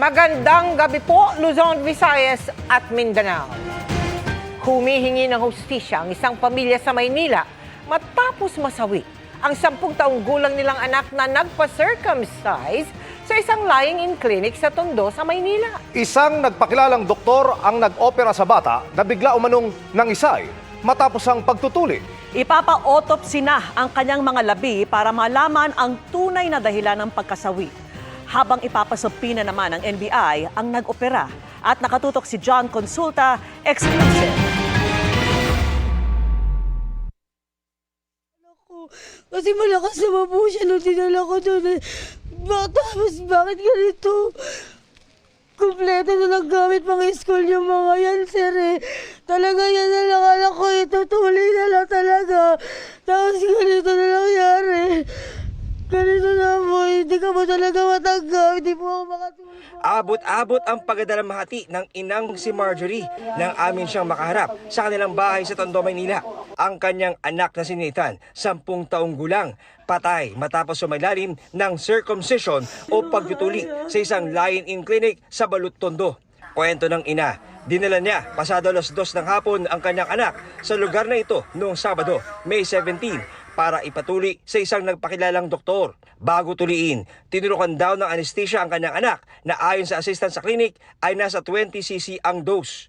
Magandang gabi po, Luzon, Visayas at Mindanao. Humihingi ng hustisya ang isang pamilya sa Maynila matapos masawi ang sampung taong gulang nilang anak na nagpa-circumcise sa isang lying-in clinic sa Tondo sa Maynila. Isang nagpakilalang doktor ang nag-opera sa bata na bigla umanong nangisay matapos ang pagtutuli. Ipapa-autopsy na ang kanyang mga labi para malaman ang tunay na dahilan ng pagkasawi. Habang ipapasupina naman ng NBI ang nag-opera at nakatutok si John Consulta, exclusive. Kasi malakas naman po siya nung dinala ko doon. Eh. Tapos bakit ganito? Kompleto na lang gamit pang school yung mga yan, sir eh. Talaga yan na lang alam ko, itutuloy na lang talaga. Tapos ganito na nangyari. Ganito na hindi ka mo talaga matanggap, hindi po ako makatulog. Abot-abot ang pagdadalang mahati ng inang si Marjorie nang amin siyang makaharap sa kanilang bahay sa Tondo, Maynila. Ang kanyang anak na si Nathan, sampung taong gulang, patay matapos sumailalim ng circumcision o pagtutuli sa isang lying-in clinic sa Balut, Tondo. Kwento ng ina, dinala niya pasado alas dos ng hapon ang kanyang anak sa lugar na ito noong Sabado, May 17 para ipatuli sa isang nagpakilalang doktor. Bago tuliin, tinurukan daw ng anesthesia ang kanyang anak na ayon sa assistant sa klinik ay nasa 20cc ang dose.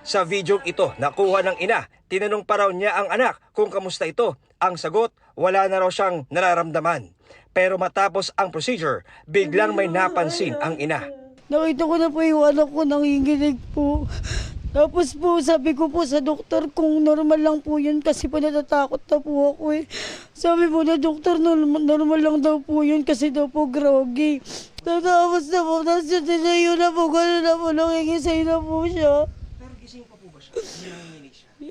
Sa videong ito, nakuha ng ina, tinanong pa raw niya ang anak kung kamusta ito. Ang sagot, wala na raw siyang nararamdaman. Pero matapos ang procedure, biglang may napansin ang ina. Nakita ko na po yung anak ko nanginginig po. Tapos po, sabi ko po sa doktor kung normal lang po yun kasi po natatakot na po ako eh. Sabi po na doktor, normal, normal lang daw po yun kasi daw po groggy. Tapos na po, tapos yun tinayo na po, gano'n na po, nangingisay na po siya. Pero gising pa po ba siya?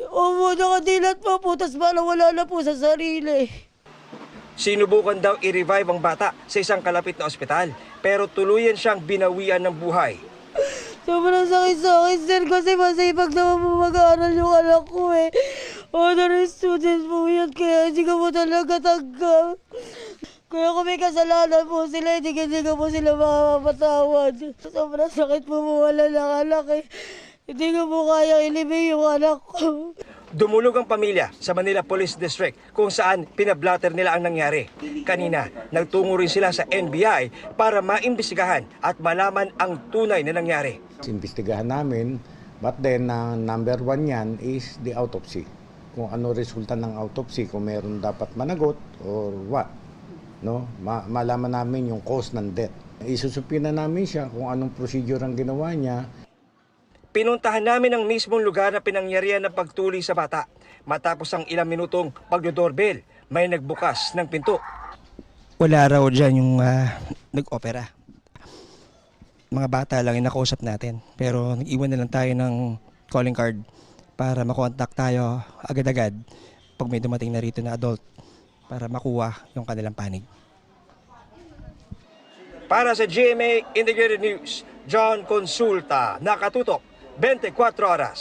Opo, nakadilat pa po, tapos parang wala na po sa sarili. Sinubukan daw i-revive ang bata sa isang kalapit na ospital pero tuluyan siyang binawian ng buhay. Sobrang sakit sa akin, sir, kasi masipag naman po mag-aaral yung anak ko eh. Honor student po yan, kaya hindi ko po talaga tanggap. Kaya kung may kasalanan po sila, hindi, hindi ko po sila makapatawad. Sobrang sakit po po wala ng anak eh. Hindi ko po kaya ilibing yung anak ko. Dumulog ang pamilya sa Manila Police District kung saan pinablatter nila ang nangyari. Kanina, nagtungo rin sila sa NBI para maimbestigahan at malaman ang tunay na nangyari. Imbestigahan namin, but then ang number one yan is the autopsy. Kung ano resulta ng autopsy, kung meron dapat managot or what. No? Ma- malaman namin yung cause ng death. Isusupina namin siya kung anong procedure ang ginawa niya. Pinuntahan namin ang mismong lugar na pinangyarihan ng pagtuli sa bata. Matapos ang ilang minutong pagdodoorbell, may nagbukas ng pinto. wala raw dyan yung ah, nag-opera. Mga bata lang yung nakausap natin. Pero nag-iwan na lang tayo ng calling card para makontak tayo agad-agad pag may dumating na rito na adult para makuha yung kanilang panig. Para sa GMA Integrated News, John Consulta, nakatutok 24 horas.